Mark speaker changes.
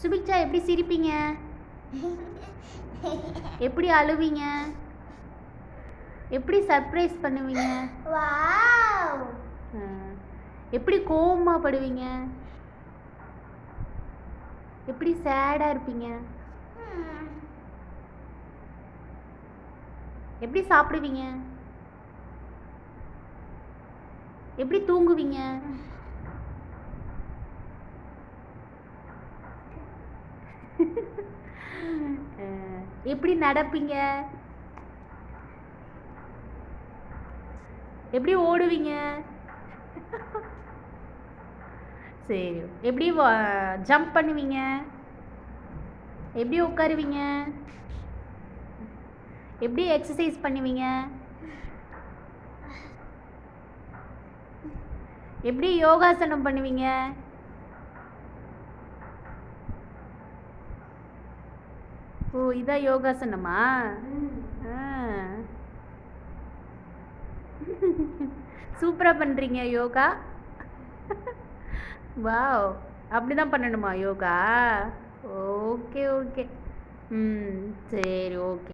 Speaker 1: சுபிக்ஷா எப்படி சிரிப்பீங்க? எப்படி அழுவீங்க? எப்படி சர்ப்ரைஸ் பண்ணுவீங்க? எப்படி கோவமாப்படுவீங்க எப்படி சேடாக இருப்பீங்க? எப்படி சாப்பிடுவீங்க? எப்படி தூங்குவீங்க? எப்படி நடப்பீங்க? எப்படி ஓடுவீங்க? சரி. எப்படி ஜம்ப் பண்ணுவீங்க? எப்படி உட்காருவீங்க? எப்படி எக்ஸசைஸ் பண்ணுவீங்க? எப்படி யோகாசனம் பண்ணுவீங்க? ஓ இதான் யோகாசனமா? ஆ. சூப்பராக பண்ணுறீங்க யோகா. வாவ். அப்படி தான் பண்ணணுமா யோகா? Okay okay. ம் சரி ஓகே.